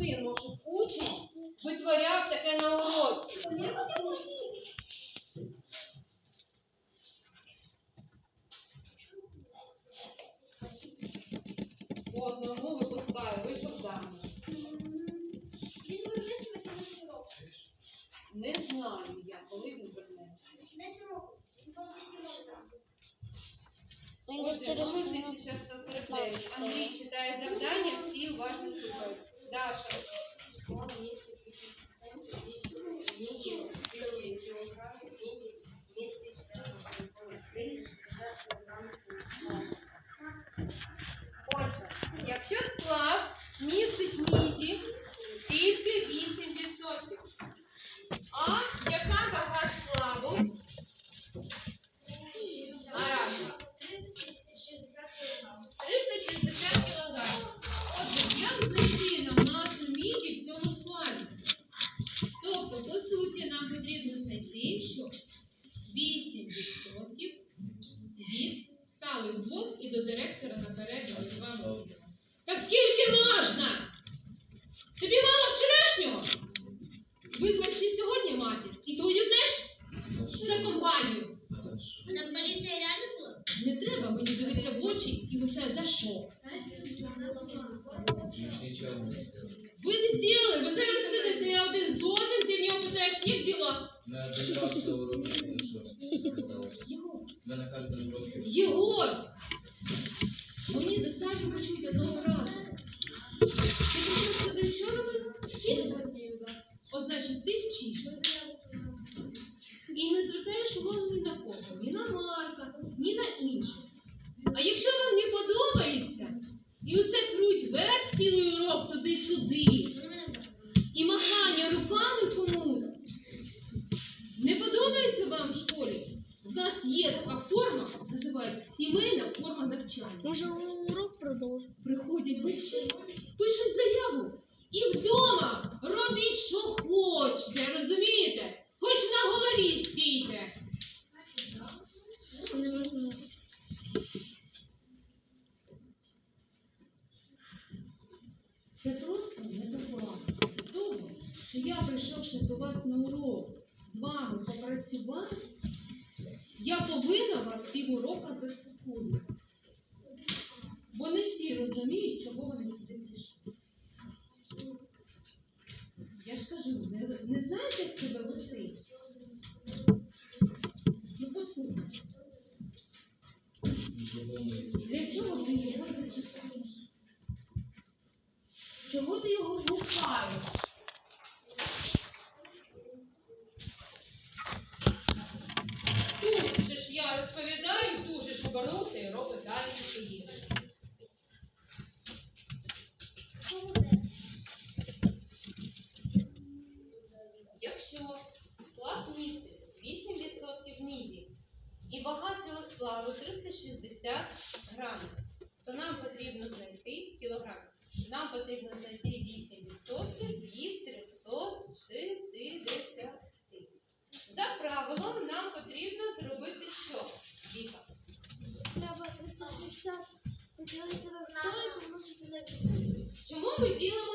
сильно, щоб учень витворяв таке на уроці. По одному випускаю, вийшов заміж. Не знаю я, коли він вернеться. Отже, номер минут 1149. Андрій читає завдання, всі уважно слухають. Даша. Отже, якщо сплав містить міді тільки 8%. А яка вага сплаву? Гаразд. 360 кілограмів. Отже, як знайти нам масу міді в цьому складі? Тобто, по суті, нам потрібно знайти, що 8% від стали вдвох і до директора наперед з вами. Та скільки можна? Тобі мало вчорашнього? Визвать ще сьогодні матір. І твою теж за компанію. А нам поліція реально була? Не треба мені дивитися в очі і усе за що. Нього питаєш, як діла? На за не зайшов. Сказав. Єгор! Достатньо одного разу. Ти просто сидиш, що робив? Вчився? От значить, ти вчишся. І не звертаєш увагу ні на кого, ні на Марка, Може, урок продовжимо? Приходять батьки, пишуть заяву і вдома робіть, що хочете, розумієте? Хоч на голові стійте. Невозможно. Це просто неповажно. Тому, що я прийшовши до вас на урок з вами попрацювати, я повинна вас півурока заспокоїти. Для чого ти його зачисляєш? Чому ти його гукаєш? і багатього сплаву 360 грамів, то нам потрібно знайти кілограм. Нам потрібно знайти 8% від 360. За правилом нам потрібно зробити що? Віка. Треба 360 поділити на 100 і помножити на 8. Чому ми ділимо?